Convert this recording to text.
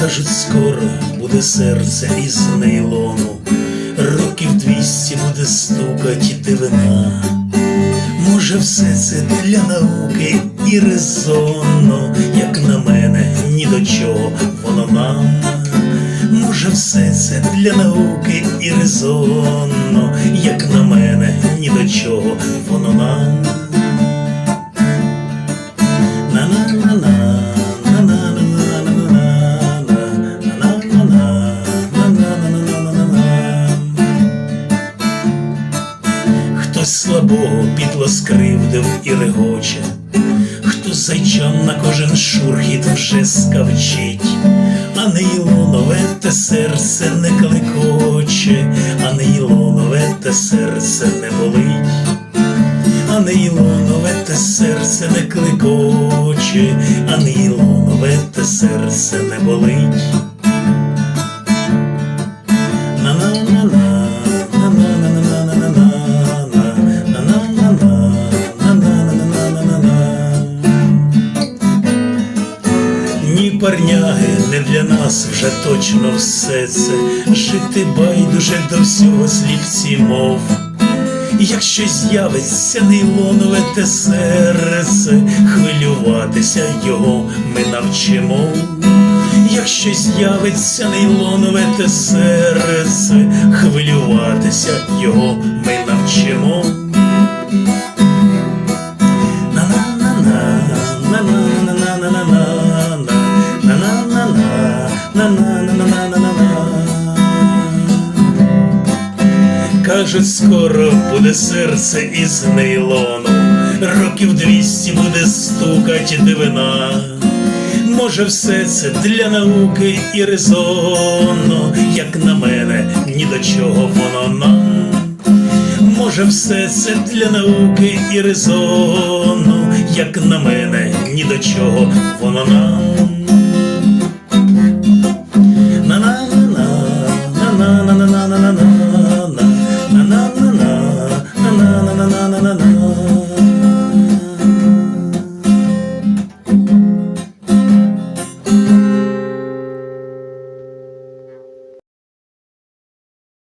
Кажуть, скоро буде серце із нейлону, років двісті буде стукать дивина. Може, все це для науки і резонно, як на мене, ні до чого воно нам. Може, все це для науки і резонно, як на мене, ні до чого воно нам. Хтось слабого підло скривдив і регоче, хто зайчам на кожен шурхіт вже скавчить, а не те серце не клекоче, а не те серце не болить, а не те серце не клекоче, а не те серце не болить. Парняги, не для нас вже точно все це. Жити байдуже до всього сліпці мов. Якщо з'явиться нейлонове те серце, хвилюватися його ми навчимо. Якщо з'явиться нейлонове те серце, хвилюватися його ми навчимо. Кажуть, скоро буде серце із нейлону, років двісті буде стукать дивина. Може, все це для науки і резонно, як на мене, ні до чого воно нам. Може, все це для науки і резонно, як на мене, ні до чого воно нам.